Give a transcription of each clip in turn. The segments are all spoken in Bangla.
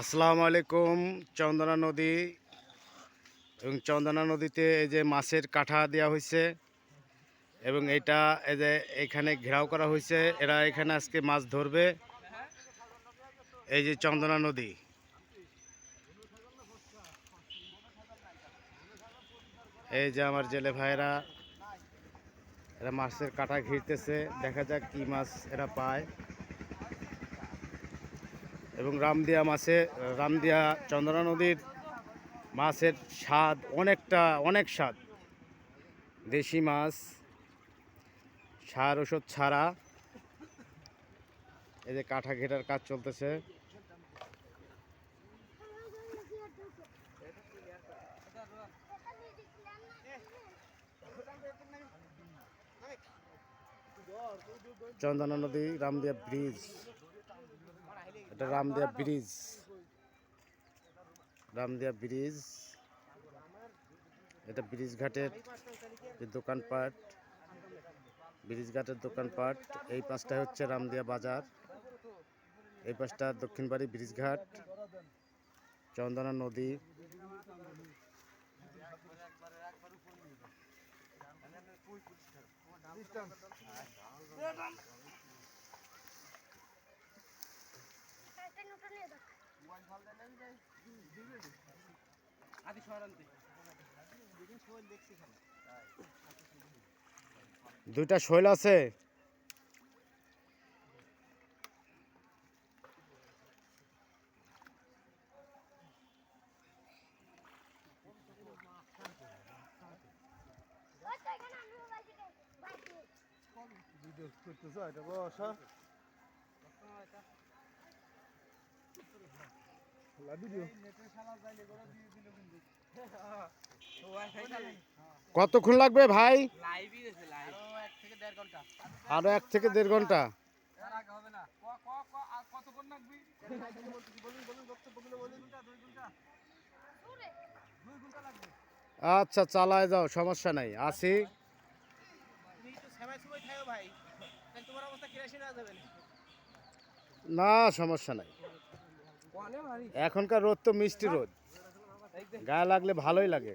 আসসালামু আলাইকুম, চন্দনা নদী এবং চন্দনা নদীতে এই যে মাছের কাঠা দেওয়া হয়েছে এবং এটা এই যে এখানে ঘেরাও করা হয়েছে এরা এখানে আজকে মাছ ধরবে। এই যে চন্দনা নদী। এই যে আমার জেলে ভাইরা এরা মাছের কাঠা ঘিরতেছে, দেখা যাক কি মাছ এরা পায়। এবং রামদিয়া মাছে, রামদিয়া চন্দ্রা নদীর মাছের স্বাদ অনেকটা, অনেক স্বাদ। দেশি মাছ, সার ওষুধ ছাড়া। এই যে কাঠা ঘেরার কাজ চলতেছে। চন্দনা নদী, রামদিয়া ব্রিজ। এটা রামদিয়া ব্রিজ। রামদিয়া ব্রিজ। এটা ব্রিজ ঘাটের যে দোকানপাট ব্রিজ ঘাটের দোকানপাট। এই পাশটা হচ্ছে রামদিয়া বাজার। এই পাশটা দক্ষিণবাড়ি ব্রিজ ঘাট চন্দনা নদী। নিয়ে দেখ দুইটা শৈল আছে। ভিডিও করতেছো এটা বসা কতক্ষণ লাগবে ভাই? আরও এক থেকে দেড় ঘণ্টা। আচ্ছা চালায় যাও, সমস্যা নাই। আসি। না, সমস্যা নাই। এখনকার রোদ তো মিষ্টি রোদ। গায়ে লাগলে ভালোই লাগে।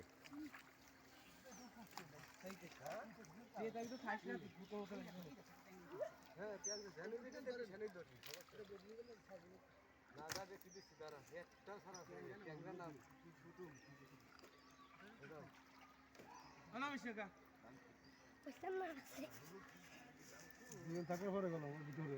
পরে গেল ভিতরে।